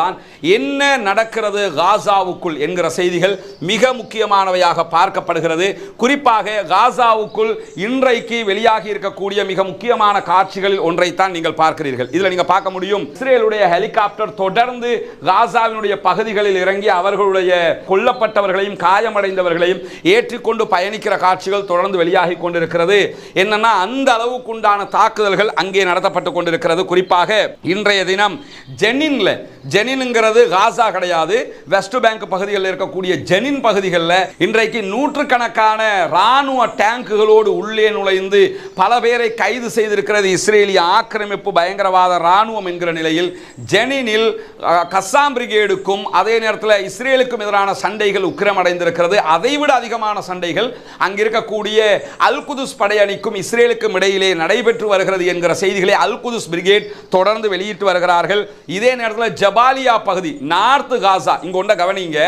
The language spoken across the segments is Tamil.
தான் என்ன நடக்கிறது காசாவுக்குள் என்கிற செய்திகள் மிக முக்கியமானவையாக பார்க்கப்படுகிறது. குறிப்பாக காசாவுக்குள் இன்றைக்கு வெளியாகி இருக்கக்கூடிய மிக முக்கியமான காட்சிகளில் ஒன்றைத்தான் நீங்கள் பார்க்கிறீர்கள். இதில் நீங்கள் பார்க்க முடியும். இஸ்ரேலுடைய ஹெலிகாப்டர் தொடர்ந்து காசாவினுடைய பகுதிகளில் இறங்கி அவர்களுடைய கொல்லப்பட்டவர்களையும் காயமடைந்தவர்களையும் ஏற்றிக்கொண்டு பயணிக்கிற காட்சிகள் தொடர்ந்து வெளியாகி கொண்டிருக்கிறது. என்னன்னா அந்த அளவுக்கு உண்டான தாக்குதல்கள் அங்கே நடத்தப்பட்டு கொண்டிருக்கிறது. குறிப்பாக இன்றைய தினம் ஜெனின்ல ஜெனின்ங்கிறது காசா கிடையாது. வெஸ்ட் பேங்க் பகுதிகளில் இருக்கக்கூடிய ஜெனின் பகுதிகளில் இன்றைக்கு நூற்றுக்கணக்கான ராணுவ டேங்குகளோடு உள்ளே நுழைந்து பல பேரை கைது செய்திருக்கிறது. இஸ்ரேலிய ஆக்கிரமிப்பு பயங்கரவாத ராணுவம் என்கிற நிலையில் ஜெனினில் அஹ், கஸ்ஸாம் பிரிகேடுக்கும் அதே நேரத்தில் இஸ்ரேலுக்கும் எதிரான சண்டைகள் உக்கிரமடைந்திருக்கிறது. அதைவிட அதிகமான சண்டைகள் அங்கிருக்கக்கூடிய அல்குதுஸ் அல் குதுஸ் படையணிக்கும் இஸ்ரேலுக்கும் இடையிலே நடைபெற்று வருகிறது என்கிற செய்திகளை அல் குதுஸ் பிரிகேட் தொடர்ந்து வெளியிட்டு வருகிறார்கள். இதே நேரத்தில் ஜபாலியா பகுதி நார்த் காசா. இங்கே ஒன்றை கவனிங்க.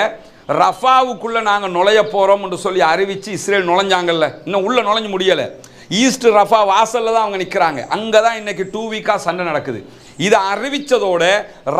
ரஃபாவுக்குள்ளே நாங்கள் நுழைய போகிறோம் என்று சொல்லி அறிவித்து இஸ்ரேல் நுழைஞ்சாங்கல்ல. இன்னும் உள்ளே நுழைஞ்சு முடியலை. ஈஸ்ட் ரஃபா வாசல்ல தான் அவங்க நிற்கிறாங்க அங்கே தான் இன்னைக்கு டூ வீக்காக சண்டை நடக்குது. இதை அறிவித்ததோட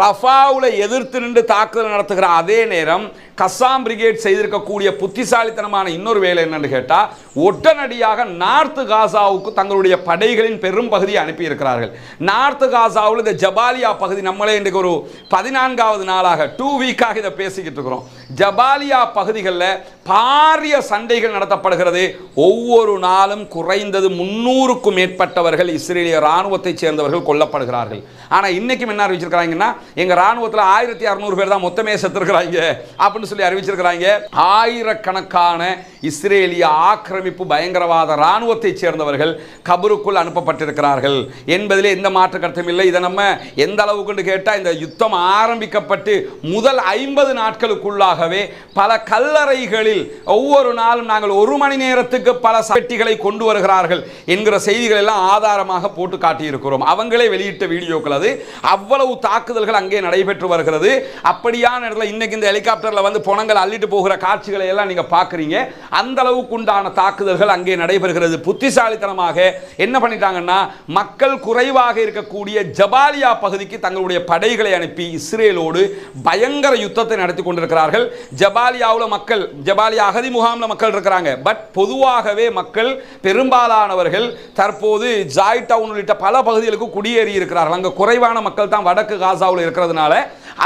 ரஃபாவில் எதிர்த்து நின்று தாக்குதல் நடத்துகிற அதே நேரம் கசாம் பிரிகேட் செய்திருக்கக்கூடிய புத்திசாலித்தனமான இன்னொரு வேலை என்னன்னு கேட்டால் உடனடியாக நார்த்து காசாவுக்கு தங்களுடைய படைகளின் பெரும் பகுதியை அனுப்பியிருக்கிறார்கள். நார்த்து காசாவில் இந்த ஜபாலியா பகுதி நம்மளே இன்றைக்கு ஒரு பதினான்காவது நாளாக டூ வீக்காக இதை பேசிக்கிட்டு இருக்கிறோம். ஜபாலியா பகுதிகளில் பாரிய சண்டைகள் நடத்தப்படுகிறது. ஒவ்வொரு நாளும் குறைந்தது முன்னூறுக்கும் மேற்பட்டவர்கள் இஸ்ரேலிய இராணுவத்தைச் சேர்ந்தவர்கள் கொல்லப்படுகிறார்கள். ஆனால் இன்னைக்கும் என்ன அறிவிச்சிருக்கிறாங்கன்னா எங்கள் ராணுவத்தில் ஆயிரத்தி அறுநூறு பேர் தான் மொத்தமே செத்துருக்கிறாங்க. அப்படின்னு சொல்லி அறிவிச்சிருக்கிறாங்க. ஆயிரக்கணக்கான இஸ்ரேலிய ஆக்கிரமிப்பு பயங்கரவாத ராணுவத்தைச் சேர்ந்தவர்கள் கபருக்குள் அனுப்பப்பட்டிருக்கிறார்கள். என்பதிலே எந்த மாற்று கருத்தும் இல்லை. இதை நம்ம எந்த அளவுக்கு கேட்டால் இந்த யுத்தம் ஆரம்பிக்கப்பட்டு முதல் ஐம்பது நாட்களுக்குள்ளாகவே பல கல்லறைகளில் ஒவ்வொரு நாளும் நாங்கள் ஒரு மணி நேரத்துக்கு பல சட்டிகளை கொண்டு வருகிறார்கள் என்கிற செய்திகள் எல்லாம் ஆதாரமாக போட்டு காட்டியிருக்கிறோம். அவங்களே வெளியிட்ட வீடியோக்கள் அது. அவ்வளவு தாக்குதல்கள் அங்கே நடைபெற்று வருகிறது. அப்படியான இடத்துல இன்னைக்கு இந்த ஹெலிகாப்டரில் வந்து பணங்கள் அள்ளிட்டு போகிற காட்சிகளை எல்லாம் நீங்கள் பார்க்குறீங்க அந்த அளவுக்கு உண்டான தாக்குதல்கள் அங்கே நடைபெறுகிறது. புத்திசாலித்தனமாக என்ன பண்ணிட்டாங்கன்னா மக்கள் குறைவாக இருக்கக்கூடிய ஜபாலியா பகுதிக்கு தங்களுடைய படைகளை அனுப்பி இஸ்ரேலோடு பயங்கர யுத்தத்தை நடத்தி கொண்டிருக்கிறார்கள். ஜபாலியாவில் மக்கள் ஜபாலியா அகதி முகாமில் மக்கள் இருக்கிறாங்க. பட் பொதுவாகவே மக்கள் பெரும்பாலானவர்கள் தற்போது ஜாய் டவுன் உள்ளிட்ட பல பகுதிகளுக்கு குடியேறி இருக்கிறார்கள். அங்கே குறைவான மக்கள் தான் வடக்கு காசாவில் இருக்கிறதுனால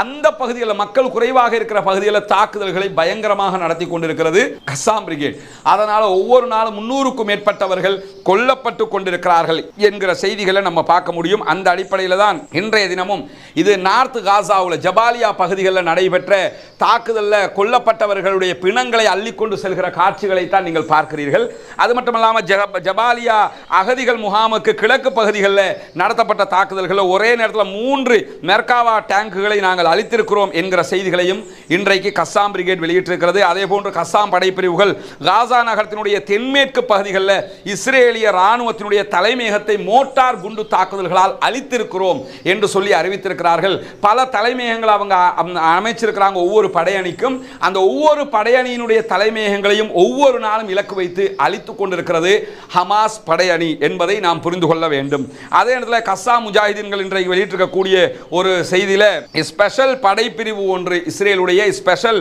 அந்த பகுதிகளில் மக்கள் குறைவாக இருக்கிற பகுதியில் தாக்குதல்களை பயங்கரமாக நடத்தி கொண்டிருக்கிறது கசாம் பிரிகேட். அதனால் ஒவ்வொரு நாளும் முன்னூறுக்கும் மேற்பட்டவர்கள் கொல்லப்பட்டு கொண்டிருக்கிறார்கள் என்கிற செய்திகளை நம்ம பார்க்க முடியும். அந்த அடிப்படையில் தான் இன்றைய தினமும் இது நார்த் காசாவில் ஜபாலியா பகுதிகளில் நடைபெற்ற தாக்குதலில் கொல்லப்பட்டவர்களுடைய பிணங்களை அள்ளிக்கொண்டு செல்கிற காட்சிகளை தான் நீங்கள் பார்க்கிறீர்கள். அது மட்டும் இல்லாமல் ஜபாலியா அகதிகள் முகாமுக்கு கிழக்கு பகுதிகளில் நடத்தப்பட்ட தாக்குதல்களில் ஒரே நேரத்தில் மூன்று மெர்காவா டேங்குகளை நாங்கள் அளித்திருக்கிறோம் என்கிற செய்திகளையும் இன்றைக்கு கஸ்ஸாம் பிரிகேட் வெளியிட்டிருக்கிறது. அதே போன்று கஸ்ஸாம் படைப்பிரிவுகள் காசா நகரத்தினுடைய தென்மேற்கு பகுதிகளில் இஸ்ரேலிய ராணுவத்தினுடைய தலைமையகத்தை மோட்டார் குண்டு தாக்குதல்களால் அழித்திருக்கிறோம் என்று சொல்லி அறிவித்திருக்கிறார்கள். பல தலைமையகங்கள் அவங்க அமைச்சிருக்கிறாங்க ஒவ்வொரு படையணிக்கும். அந்த ஒவ்வொரு படையணியினுடைய தலைமையகங்களையும் ஒவ்வொரு நாளும் இலக்கு வைத்து அழித்துக் கொண்டிருக்கிறது ஹமாஸ் படையணி என்பதை நாம் புரிந்து கொள்ள வேண்டும். அதே நேரத்தில் கஸ்ஸா முஜாஹிதீன்கள் இன்றைக்கு வெளியிட்டிருக்கக்கூடிய ஒரு செய்தியில ஸ்பெஷல் படைப்பிரிவு ஒன்று இஸ்ரேலுடைய ஸ்பெஷல்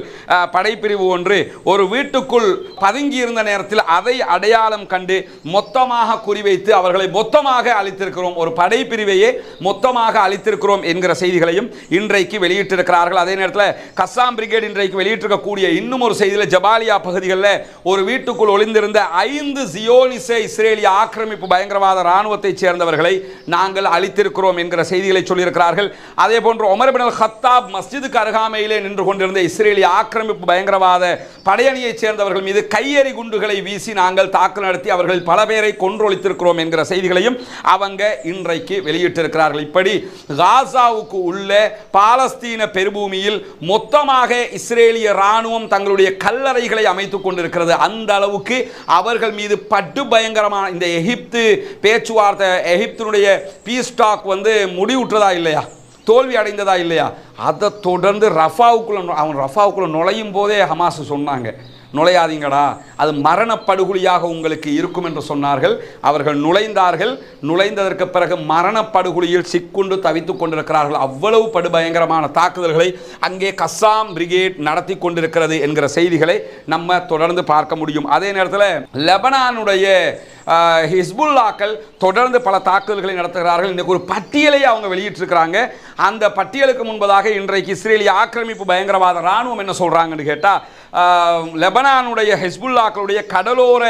படைப்பிரிவு ஒன்று. ஒரு வீட்டுக்குள் பதுங்கி இருந்த நேரத்தில் அதை அடையாளம் கண்டு மொத்தமாக குறிவைத்து அவர்களை மொத்தமாக அழித்திருக்கிறோம். ஒரு படைப்பிரிவையே மொத்தமாக அழித்திருக்கிறோம் என்கிற செய்திகளையும் இன்றைக்கு வெளியிட்டிருக்கிறார்கள். அதே நேரத்தில் கஸ்ஸாம் பிரிகேட் இன்றைக்கு வெளியிட்டிருக்கக்கூடிய இன்னும் ஒரு செய்தியில் ஜபாலியா பகுதிகளில் ஒரு வீட்டுக்குள் ஒளிந்திருந்த ஐந்து ஜியோனிச இஸ்ரேலிய ஆக்கிரமிப்பு பயங்கரவாத ராணுவத்தைச் சேர்ந்தவர்களை நாங்கள் அழித்திருக்கிறோம் என்கிற செய்திகளை சொல்லியிருக்கிறார்கள். அதே போன்று ஒமர் பின் அல் மஸ்ஜிதுக்கு அருகாமையிலே நின்று கொண்டிருந்த இஸ்ரேலிய ஆக்கிரமிப்பு பயங்கரவாத படையணியைச் சேர்ந்தவர்கள் மீது கையெறி குண்டுகளை வீசி நாங்கள் தாக்குதல் நடத்தி அவர்கள் பல பேரை கொன்றொழித்திருக்கிறோம் என்கிற செய்திகளையும் அவங்க இன்றைக்கு வெளியிட்டிருக்கிறார்கள். இப்படி காசாவுக்கு உள்ள பாலஸ்தீன பெருபூமியில் மொத்தமாக இஸ்ரேலிய ராணுவம் தங்களுடைய கல்லறைகளை அமைத்துக் கொண்டிருக்கிறது. அந்த அளவுக்கு அவர்கள் மீது பட்டு பயங்கரமான இந்த எகிப்து பேச்சுவார்த்தை எகிப்தினுடைய பீஸ் டாக் வந்து முடிவுற்றதா இல்லையா? தோல்வி அடைந்ததா இல்லையா? அதை தொடர்ந்து ரஃபாவுக்குள்ளே நு- அவன் ரஃபாவுக்குள்ளே நுழையும் போதே ஹமாஸ் சொன்னாங்க நுழையாதீங்கடா அது மரணப்படுகொலியாக உங்களுக்கு இருக்கும் என்று சொன்னார்கள். அவர்கள் நுழைந்தார்கள். நுழைந்ததற்கு பிறகு மரணப்படுகொலியில் சிக்குண்டு தவித்துக் கொண்டிருக்கிறார்கள். அவ்வளவு படுபயங்கரமான தாக்குதல்களை அங்கே கஸ்ஸாம் பிரிகேட் நடத்தி கொண்டிருக்கிறது என்கிற செய்திகளை நம்ம தொடர்ந்து பார்க்க முடியும். அதே நேரத்தில் லெபனானுடைய ஹிஸ்புல்லாக்கள் தொடர்ந்து பல தாக்குதல்களை நடத்துகிறார்கள். இன்றைக்கு ஒரு பட்டியலை அவங்க வெளியிட்டிருக்கிறாங்க. அந்த பட்டியலுக்கு முன்பதாக இன்றைக்கு இஸ்ரேலிய ஆக்கிரமிப்பு பயங்கரவாத ராணுவம் என்ன சொல்கிறாங்கன்னு கேட்டால் லெபனானுடைய ஹிஸ்புல்லாக்களுடைய கடலோர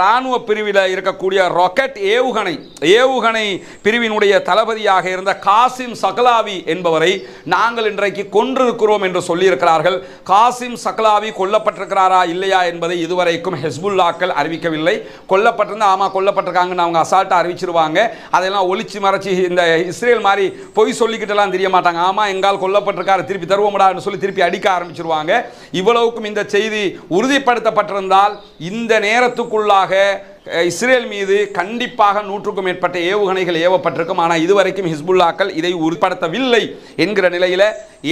இராணுவ பிரிவில் இருக்கக்கூடிய ராக்கெட் ஏவுகணை ஏவுகணை பிரிவினுடைய தளபதியாக இருந்த காசிம் சகலாவி என்பவரை நாங்கள் இன்றைக்கு கொன்றிருக்கிறோம் என்று சொல்லியிருக்கிறார்கள். காசிம் சகலாவி கொல்லப்பட்டிருக்கிறாரா இல்லையா என்பதை இதுவரைக்கும் ஹெஸ்புல்லாக்கள் அறிவிக்கவில்லை. தொடர்ந்து ஆமா கொல்லப்பட்டிருக்காங்கன்னு அவங்க அசால்ட்டாக அறிவிச்சிருவாங்க. அதெல்லாம் ஒளிச்சு மறைச்சு இந்த இஸ்ரேல் மாதிரி பொய் சொல்லிக்கிட்டெல்லாம் தெரிய மாட்டாங்க. ஆமா எங்கால் கொல்லப்பட்டிருக்காரு திருப்பி தருவோம்டான்னு சொல்லி திருப்பி அடிக்க ஆரம்பிச்சிருவாங்க. இவ்வளவுக்கும் இந்த செய்தி உறுதிப்படுத்தப்பட்டிருந்தால் இந்த நேரத்துக்குள்ளாக இஸ்ரேல் மீது கண்டிப்பாக நூற்றுக்கும் மேற்பட்ட ஏவுகணைகள் ஏவப்பட்டிருக்கும். ஆனால் இதுவரைக்கும் ஹிஸ்புல்லாக்கள் இதை உறுதிப்படுத்தவில்லை என்கிற நிலையில்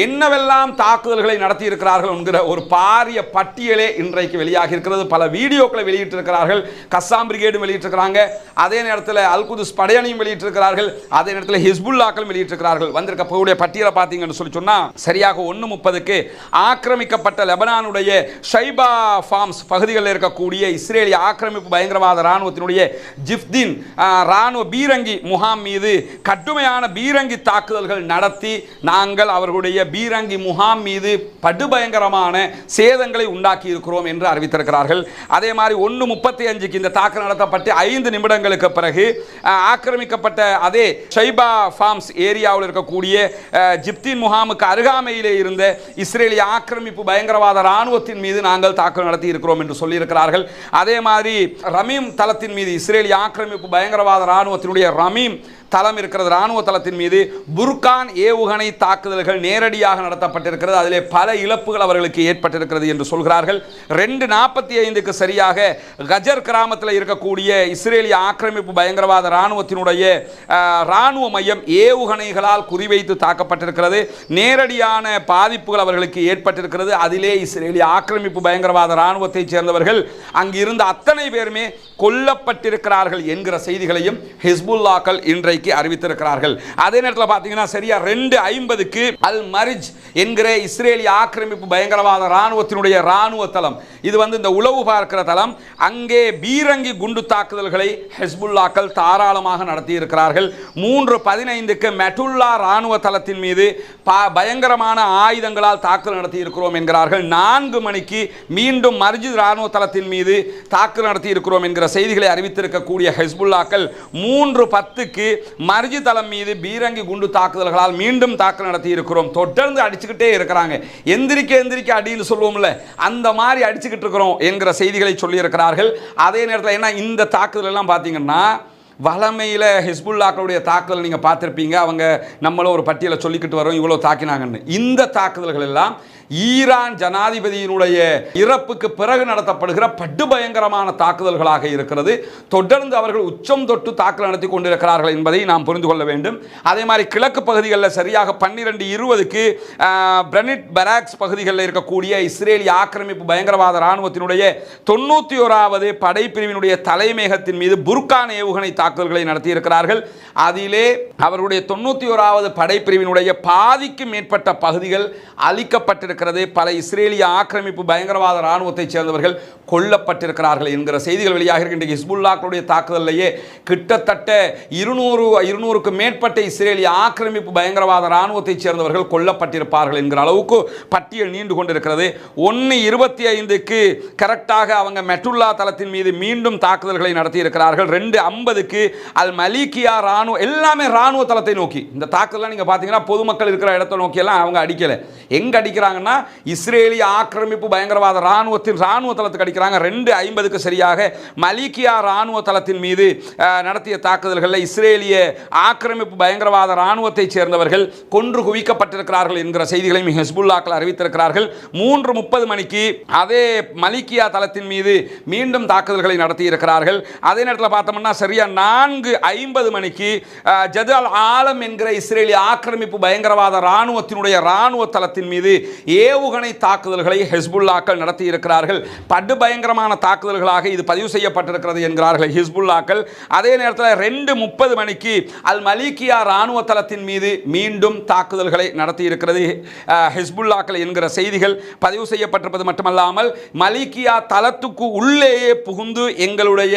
என்னவெல்லாம் தாக்குதல்களை நடத்தியிருக்கிறார்கள் என்கிற ஒரு பாரிய பட்டியலே இன்றைக்கு வெளியாகி இருக்கிறது பல வீடியோக்களை வெளியிட்டிருக்கிறார்கள். கஸ்ஸாம் பிரிகேடும் வெளியிட்டிருக்கிறாங்க. அதே நேரத்தில் அல்குதுஸ் படையணியும் வெளியிட்டிருக்கிறார்கள். அதே நேரத்தில் ஹிஸ்புல்லாக்களும் வெளியிட்டிருக்கிறார்கள். வந்திருக்க போகக்கூடிய பட்டியலை பார்த்தீங்கன்னு சொல்லி சொன்னால் சரியாக ஒன்று முப்பதுக்கு ஆக்கிரமிக்கப்பட்ட லெபனானுடைய ஷைபா ஃபார்ம்ஸ் பகுதிகளில் இருக்கக்கூடிய இஸ்ரேலிய ஆக்கிரமிப்பு பயங்கரவாத இராணுவத்தினுடைய ஜிப்தின் இராணுவ ராணுவ பீரங்கி முகாம் மீது கடுமையான பீரங்கி தாக்குதல்கள் நடத்தி நாங்கள் அவர்களுடைய பீரங்கி முகாம் மீது படுபயங்கரமான சேதங்களை உண்டாக்கி இருக்கிறோம் என்று அறிவித்திருக்கிறார்கள். அதே மாதிரி ஒன்று முப்பத்தி அஞ்சுக்கு இந்த தாக்குதல் நடத்தப்பட்டு ஐந்து நிமிடங்களுக்கு பிறகு ஆக்கிரமிக்கப்பட்ட அதே ஷைபா ஃபார்ம்ஸ் ஏரியாவில் இருக்கக்கூடிய ஜிப்தின் முகாமுக்கு அருகாமையிலே இருந்த இஸ்ரேலிய ஆக்கிரமிப்பு பயங்கரவாத ராணுவத்தின் மீது நாங்கள் தாக்குதல் நடத்தி இருக்கிறோம் என்று சொல்லியிருக்கிறார்கள். அதே மாதிரி ரமீம் தளத்தின் மீது இஸ்ரேலிய ஆக்கிரமிப்பு பயங்கரவாத இராணுவத்தினுடைய ரமீம் தளம் இருக்கிறது ராணுவ தளத்தின் மீது புர்கான் ஏவுகணை தாக்குதல்கள் நேரடியாக நடத்தப்பட்டிருக்கிறது. அதிலே பல இழப்புகள் அவர்களுக்கு ஏற்பட்டிருக்கிறது என்று சொல்கிறார்கள். ரெண்டு நாற்பத்தி ஐந்துக்கு சரியாக கஜர் கிராமத்தில் இருக்கக்கூடிய இஸ்ரேலிய ஆக்கிரமிப்பு பயங்கரவாத ராணுவத்தினுடைய இராணுவ ராணுவ மையம் ஏவுகணைகளால் குறிவைத்து தாக்கப்பட்டிருக்கிறது. நேரடியான பாதிப்புகள் அவர்களுக்கு ஏற்பட்டிருக்கிறது. அதிலே இஸ்ரேலிய ஆக்கிரமிப்பு பயங்கரவாத இராணுவத்தைச் சேர்ந்தவர்கள் அங்கிருந்த அத்தனை பேருமே கொல்லப்பட்டிருக்கிறார்கள் என்கிற செய்திகளையும் ஹிஸ்புல்லாக்கள் இன்றைக்கு அறிவித்திருக்கிறார்கள். அதே நேரத்தில் பார்த்தீங்கன்னா சரியா ரெண்டு ஐம்பதுக்கு அல் மரிஜ் என்கிற இஸ்ரேலிய ஆக்கிரமிப்பு பயங்கரவாத இராணுவத்தினுடைய இராணுவ தளம். இது வந்து இந்த உளவு பார்க்கிற தளம். அங்கே பீரங்கி குண்டு தாக்குதல்களை ஹெஸ்புல்லாக்கள் தாராளமாக நடத்தி இருக்கிறார்கள் மூன்று பதினைந்துக்கு மெட்டுல்லா இராணுவ தளத்தின் மீது பயங்கரமான ஆயுதங்களால் தாக்குதல் நடத்தி இருக்கிறோம் என்கிறார்கள். நான்கு மணிக்கு மீண்டும் மர்ஜித் இராணுவ தளத்தின் மீது தாக்குதல் நடத்தி இருக்கிறோம் என்கிற செய்திகளை அறிவித்திருக்கக்கூடிய ஹெஸ்புல்லாக்கள் மூன்று பத்துக்கு மர்ஜி தளம் மீது பீரங்கி குண்டு தாக்குதல்களால் மீண்டும் தாக்கல் நடத்தி இருக்கிறோம் தொடர்ந்து அடிச்சுக்கிட்டே இருக்கிறாங்க. எந்திரிக்க எந்திரிக்க அடின்னு சொல்லுவோம்ல அந்த மாதிரி அடிச்சுக்கிட்டு இருக்கிறோம் என்கிற செய்திகளை சொல்லியிருக்கிறார்கள். அதே நேரத்தில் ஏன்னா இந்த தாக்குதல் எல்லாம் பார்த்தீங்கன்னா வளமையில் ஹிஸ்புல்லாக்களுடைய தாக்குதல் நீங்கள் பார்த்துருப்பீங்க. அவங்க நம்மளும் ஒரு பட்டியலை சொல்லிக்கிட்டு வரோம் இவ்வளோ தாக்கினாங்கன்னு. இந்த தாக்குதல்கள் எல்லாம் ஈரான் ஜனாதிபதியினுடைய இறப்புக்கு பிறகு நடத்தப்படுகிற படுபயங்கரமான தாக்குதல்களாக இருக்கிறது. தொடர்ந்து அவர்கள் உச்சம் தொட்டு தாக்குதல் நடத்தி கொண்டிருக்கிறார்கள் என்பதை நாம் புரிந்து கொள்ள வேண்டும். அதே மாதிரி கிழக்கு பகுதிகளில் சரியாக பன்னிரெண்டு இருபதுக்கு பிரனிட் பராக்ஸ் பகுதிகளில் இருக்கக்கூடிய இஸ்ரேலிய ஆக்கிரமிப்பு பயங்கரவாத ராணுவத்தினுடைய தொண்ணூற்றி ஓராவது படைப்பிரிவினுடைய தலைமையகத்தின் மீது புர்கான் ஏவுகணை தாக்குதல்களை நடத்தியிருக்கிறார்கள். அதிலே அவருடைய தொண்ணூற்றி ஓராவது படைப்பிரிவினுடைய பாதிக்கு மேற்பட்ட பகுதிகள் அளிக்கப்பட்டிருக்கிறது பல இஸ்ரேலிய ஆக்கிரமிப்பு பயங்கரவாத இராணுவத்தைச் சேர்ந்தவர்கள் கொல்லப்பட்டிருக்கிறார்கள் என்கிற செய்திகள் வெளியாக இருக்கின்ற ஹிஸ்புல்லாக்களுடைய தாக்குதலையே கிட்டத்தட்ட இருநூறு இருநூறுக்கு மேற்பட்ட இஸ்ரேலிய ஆக்கிரமிப்பு பயங்கரவாத இராணுவத்தைச் சேர்ந்தவர்கள் கொல்லப்பட்டிருப்பார்கள் என்கிற அளவுக்கு பட்டியல் நீண்டு கொண்டிருக்கிறது. ஒன்று இருபத்தி ஐந்துக்கு கரெக்டாக அவங்க மெட்டுல்லா தளத்தின் மீது மீண்டும் தாக்குதல்களை நடத்தியிருக்கிறார்கள். ரெண்டு ஐம்பதுக்கு அல் மலிகியா ராணுவ எல்லாமே ராணுவ தளத்தை நோக்கி. இந்த தாக்குதலாம் நீங்கள் பார்த்தீங்கன்னா பொதுமக்கள் இருக்கிற இடத்தை நோக்கியெல்லாம் அவங்க அடிக்கலை. எங்கே அடிக்கிறாங்கன்னா இஸ்ரேலிய ஆக்கிரமிப்பு பயங்கரவாத ராணுவத்தின் ராணுவ தளத்துக்கு அடிக்கிறாங்க. ரெண்டு ஐம்பதுக்கு சரியாக மலிகியா ராணுவ தளத்தின் மீது நடத்திய தாக்குதல்களில் இஸ்ரேலிய ஆக்கிரமிப்பு பயங்கரவாத ராணுவத்தைச் சேர்ந்தவர்கள் கொன்று குவிக்கப்பட்டிருக்கிறார்கள் என்கிற செய்திகளையும் ஹெஸ்புல்லாக்கள் அறிவித்திருக்கிறார்கள். மூன்று முப்பது மணிக்கு அதே மலிகியா தளத்தின் மீது மீண்டும் தாக்குதல்களை நடத்தியிருக்கிறார்கள். அதே நேரத்தில் பார்த்தோம்னா சரியா நான்கு ஐம்பது மணிக்கு ஜதால் ஆலம் என்கிற இஸ்ரேலிய ஆக்கிரமிப்பு பயங்கரவாத இராணுவத்தினுடைய ராணுவ தளத்தின் மீது ஏவுகணை தாக்குதல்களை ஹெஸ்புல்லாக்கள் நடத்தியிருக்கிறார்கள். படு பயங்கரமான தாக்குதல்களாக இது பதிவு செய்யப்பட்டிருக்கிறது என்கிறார்கள் ஹிஸ்புல்லாக்கள். அதே நேரத்தில் ரெண்டு முப்பது மணிக்கு அல் மலிகியா ராணுவ தளத்தின் மீது மீண்டும் தாக்குதல்களை நடத்தியிருக்கிறது ஹிஸ்புல்லாக்கள் என்கிற செய்திகள். பதிவு செய்யப்பட்டிருப்பது மட்டுமல்லாமல் மலிகியா தளத்துக்கு உள்ளேயே புகுந்து எங்களுடைய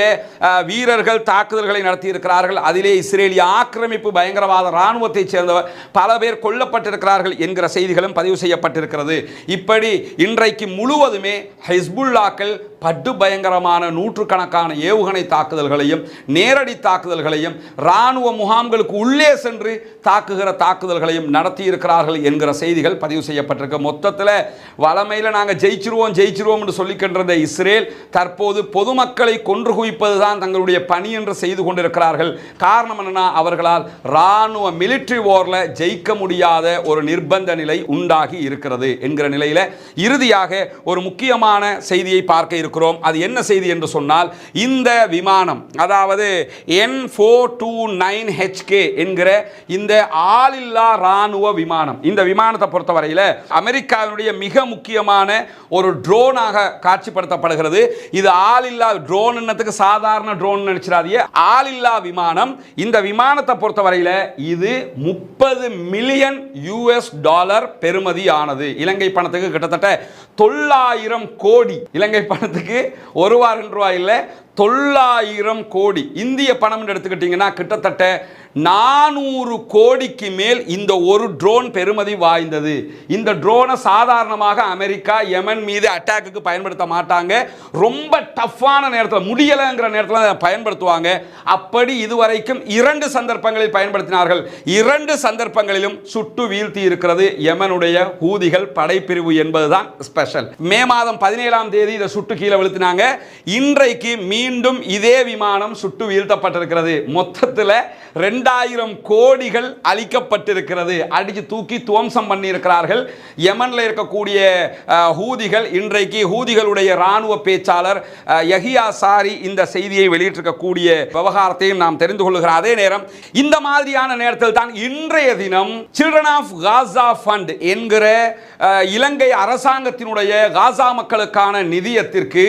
வீரர்கள் தாக்குதல்களை தாக்குதலை நடத்தியிருக்கிறார்கள். அதிலே இஸ்ரேலிய ஆக்கிரமிப்பு பயங்கரவாத இராணுவத்தைச் சேர்ந்தவர். பல பேர் கொல்லப்பட்டிருக்கிறார்கள் என்கிற செய்திகளும் பதிவு செய்யப்பட்டிருக்கிறது. இப்படி இன்றைக்கு முழுவதுமே ஹிஸ்புல்லாக்கள் பட்டு பயங்கரமான நூற்றுக்கணக்கான ஏவுகணை தாக்குதல்களையும் நேரடி தாக்குதல்களையும் இராணுவ முகாம்களுக்கு உள்ளே சென்று தாக்குகிற தாக்குதல்களையும் நடத்தி இருக்கிறார்கள் என்கிற செய்திகள் பதிவு செய்யப்பட்டிருக்கு. மொத்தத்தில் வளமையில் நாங்கள் ஜெயிச்சிருவோம் ஜெயிச்சிருவோம் என்று சொல்லிக்கின்ற இஸ்ரேல் தற்போது பொதுமக்களை கொன்று குவிப்பது தான் தங்களுடைய பணி என்று செய்து கொண்டிருக்கிறார்கள். காரணம் என்னன்னா அவர்களால் இராணுவ மிலிட்ரி வாரில் ஜெயிக்க முடியாத ஒரு நிர்பந்த நிலை உண்டாகி இருக்கிறது என்கிற நிலையில் இறுதியாக ஒரு முக்கியமான செய்தியை பார்க்க இருக்கிறோம் அது என்ன செய்தி என்று சொன்னால் இந்த விமானம் அதாவது N four two nine HK என்கிற இந்த ஆளில்லா இராணுவ விமானம் இந்த விமானத்தை பொறுத்தவரையில் அமெரிக்காவினுடைய மிக முக்கியமான ஒரு ட்ரோனாக காட்சிப்படுத்தப்படுகிறது. இது ஆளில்லா ட்ரோன் என்னத்துக்கு சாதாரண ட்ரோன் நினைச்சிடாதீங்க. ஆளில்லா விமானம் இந்த விமானத்தை பொறுத்தவரையில் இது முப்பது மில்லியன் யூஎஸ் டாலர் பெறுமதி ஆனது இலங்கை பணத்துக்கு கிட்டத்தட்ட தொள்ளாயிரம் கோடி. இலங்கை பணத்துக்கு ஒரு வாரம் ரூபாய் இல்லை தொள்ளாயிரம் கோடி. இந்திய பணம் எடுத்துக்கிட்டிங்கன்னா கிட்டத்தட்ட நானூறு கோடிக்கு மேல் இந்த ஒரு ட்ரோன் பெறுமதி வாய்ந்தது. இந்த ட்ரோனை சாதாரணமாக அமெரிக்கா யமன் மீது அட்டாக்குக்கு பயன்படுத்த மாட்டாங்க. ரொம்ப டஃப்பான நேரத்தில் முடியலைங்கிற நேரத்தில் அதை பயன்படுத்துவாங்க. அப்படி இதுவரைக்கும் இரண்டு சந்தர்ப்பங்களில் பயன்படுத்தினார்கள். இரண்டு சந்தர்ப்பங்களிலும் சுட்டு வீழ்த்தி இருக்கிறது யமனுடைய ஊதிகள் படைப்பிரிவு என்பதுதான் ஸ்பெஷல் மே மாதம் பதினேழாம் தேதி இதை சுட்டு கீழே விழுத்தினாங்க. இன்றைக்கு மீண்டும் இதே விமானம் சுட்டு வீழ்த்தப்பட்டிருக்கிறது. மொத்தத்தில் ரெண்டாயிரம் கோடிகள் அளிக்கப்பட்டிருக்கிறது அடித்து தூக்கி துவம்சம் பண்ணியிருக்கிறார்கள். யமனில் இருக்கக்கூடிய ஹூதிகள் இன்றைக்கு ஹூதிகளுடைய ராணுவ பேச்சாளர் யஹியா சாரி இந்த செய்தியை வெளியிட்டிருக்கக்கூடிய விவகாரத்தையும் நாம் தெரிந்து கொள்கிறோம் அதே நேரம் இந்த மாதிரியான நேரத்தில் தான் இன்றைய தினம் சில்ட்ரன் ஆஃப் காசா ஃபண்ட் என்கிற இலங்கை அரசாங்கத்தினுடைய காசா மக்களுக்கான நிதியத்திற்கு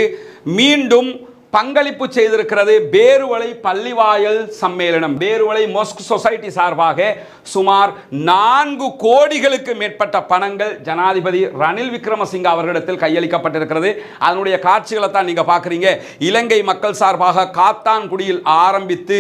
மீண்டும் பங்களிப்பு செய்திருக்கிறது பேருவளை பள்ளிவாயல் சம்மேளனம். பேருவளை மொஸ்க் சொசைட்டி சார்பாக சுமார் நான்கு கோடிகளுக்கு மேற்பட்ட பணங்கள் ஜனாதிபதி ரணில் விக்ரமசிங்க அவர்களிடத்தில் கையளிக்கப்பட்டிருக்கிறது. அதனுடைய காட்சிகளை தான் நீங்க பார்க்குறீங்க. இலங்கை மக்கள் சார்பாக காத்தான்குடியில் ஆரம்பித்து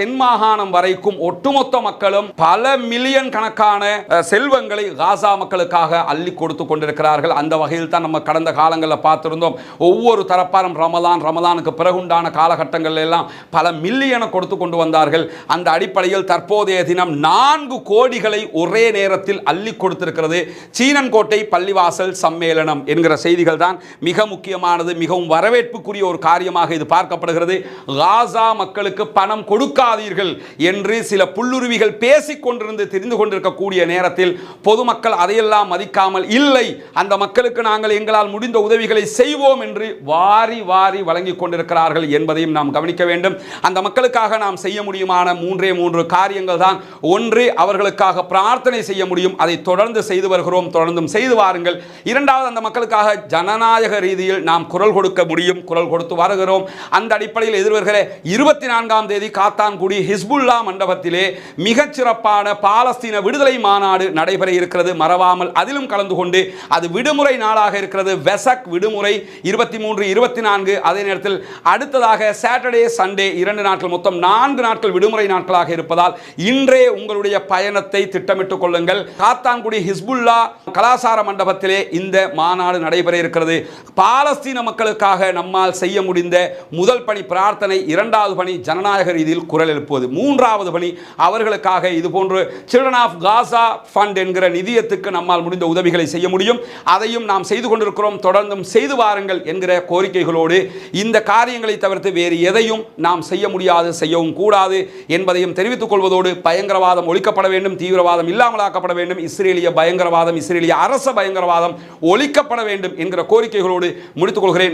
தென் மாகாணம் வரைக்கும் ஒட்டுமொத்த மக்களும் பல மில்லியன் கணக்கான செல்வங்களை காசா மக்களுக்காக அள்ளி கொடுத்து கொண்டிருக்கிறார்கள். அந்த வகையில் தான் நம்ம கடந்த காலங்களில் பார்த்திருந்தோம். ஒவ்வொரு தரப்பாரும் ரமலான் ரமலானுக்கு பிறகுண்டான காலகட்டங்கள் எல்லாம் பல மில்லியனை கொடுத்து கொண்டு வந்தார்கள். அந்த அடிப்படையில் தற்போதைய தினம் நான்கு கோடிகளை ஒரே நேரத்தில் அள்ளி கொடுத்திருக்கிறது. சீனன்கோட்டை பள்ளிவாசல் சம்மேளனம் என்கிற செய்திகள் தான் மிக முக்கியமானது மிகவும் வரவேற்புக்குரிய ஒரு காரியமாக இது பார்க்கப்படுகிறது. காசா மக்களுக்கு பணம் கொடுக்காதீர்கள் என்று சில புல்லுருவிகள் பேசிக்கொண்டிருந்து தெரிந்து கொண்டிருக்கக்கூடிய நேரத்தில் பொதுமக்கள் அதையெல்லாம் மதிக்காமல் இல்லை அந்த மக்களுக்கு நாங்கள் எங்களால் முடிந்த உதவிகளை செய்வோம் என்று வாரி வாரி வழங்கி கொண்டிருக்கிறார்கள் என்பதையும் நாம் கவனிக்க வேண்டும். அந்த மக்களுக்காக நாம் செய்ய முடியுமான மூன்றே மூன்று காரியங்கள் தான். ஒன்று அவர்களுக்காக பிரார்த்தனை செய்ய முடியும். அதை தொடர்ந்து செய்து வருகிறோம். தொடர்ந்தும் செய்து வாருங்கள். இரண்டாவது அந்த மக்களுக்காக ஜனநாயக ரீதியில் நாம் குரல் கொடுக்க முடியும். குரல் கொடுத்து வருகிறோம். அந்த அடிப்படையில் எதிர்வருகிற இருபத்தி நான்காம் தேதி காத்தான்குடி ஹிஸ்புல்லா மண்டபத்திலே மிகச்சிறப்பான பாலஸ்தீன விடுதலை மாநாடு நடைபெற இருக்கிறது. மறவாமல் அதிலும் கலந்து கொண்டு அது விடுமுறை நாளாக இருக்கிறது. வெசக் விடுமுறை இருபத்தி மூன்று இருபத்தி நான்கு அதே நேரத்தில் நேரத்தில் அடுத்ததாக சாட்டர்டே சண்டே இரண்டு நாட்கள் மொத்தம் நான்கு நாட்கள் விடுமுறை நாட்களாக இருப்பதால் இன்றே உங்களுடைய பயணத்தை திட்டமிட்டுக் கொள்ளுங்கள். காத்தான்குடி ஹிஸ்புல்லா கலாசார மண்டபத்திலே இந்த மாநாடு நடைபெற இருக்கிறது. பாலஸ்தீன மக்களுக்காக நம்மால் செய்ய முடிந்த முதல் பணி பிரார்த்தனை இரண்டாவது பணி ஜனநாயக ரீதியில் குரல் எழுப்புவது. மூன்றாவது பணி அவர்களுக்காக இதுபோன்று சில்ட்ரன் ஆஃப் காசா ஃபண்ட் என்கிற நிதியத்துக்கு நம்மால் முடிந்த உதவிகளை செய்ய முடியும். அதையும் நாம் செய்து கொண்டிருக்கிறோம். தொடர்ந்தும் செய்து வாருங்கள் என்கிற கோரிக்கைகளோடு இந்த காரியங்களை தவிர்த்து வேறு எதையும் நாம் செய்ய முடியாது செய்யவும் கூடாது என்பதையும் தெரிவித்துக் கொள்வதோடு பயங்கரவாதம் ஒழிக்கப்பட வேண்டும் தீவிரவாதம் இல்லாமலாக்கப்பட வேண்டும் இஸ்ரேலிய பயங்கரவாதம் இஸ்ரேலிய அரச பயங்கரவாதம் ஒழிக்கப்பட வேண்டும் என்கிற கோரிக்கைகளோடு முடித்துக் கொள்கிறேன்.